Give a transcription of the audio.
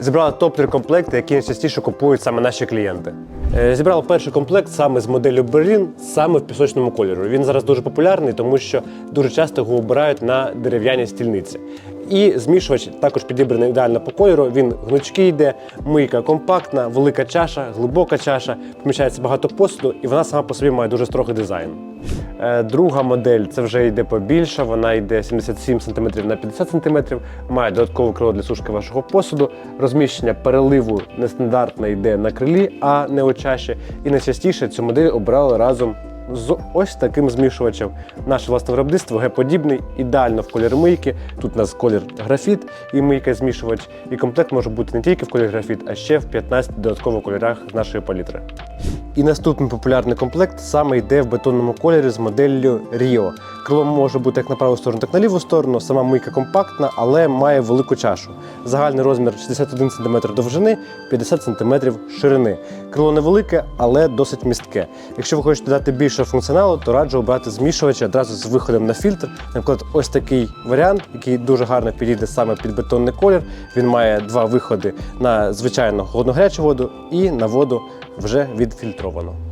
Зібрали топ-3 комплекти, які найчастіше купують саме наші клієнти. Зібрала перший комплект саме з моделлю Берлін, саме в пісочному кольору. Він зараз дуже популярний, тому що дуже часто його обирають на дерев'яній стільниці. І змішувач також підібраний ідеально по кольору. Він гнучкий йде, мийка компактна, велика чаша, глибока чаша, поміщається багато посуду, і вона сама по собі має дуже строгий дизайн. Е, Друга модель це вже йде побільше, вона йде 77 см на 50 см, має додаткове крило для сушки вашого посуду. Розміщення переливу нестандартне йде на крилі, а не у чаші. І найчастіше цю модель обрали разом з ось таким змішувачем. Наше власне виробництво Г-подібний, ідеально в колір мийки. Тут у нас колір графіт і мийка змішувач. І комплект може бути не тільки в колір графіт, а ще в 15 додаткових кольорах нашої палітри. І наступний популярний комплект саме йде в бетонному кольорі з моделлю Rio. Крило може бути як на праву сторону, так і на ліву сторону. Сама мийка компактна, але має велику чашу. Загальний розмір 61 см довжини, 50 см ширини. Крило невелике, але досить містке. Якщо ви хочете дати більше функціоналу, то раджу обрати змішувача одразу з виходом на фільтр. Наприклад, ось такий варіант, який дуже гарно підійде саме під бетонний колір. Він має два виходи на звичайну холодну гарячу воду і на воду вже відфільтровану.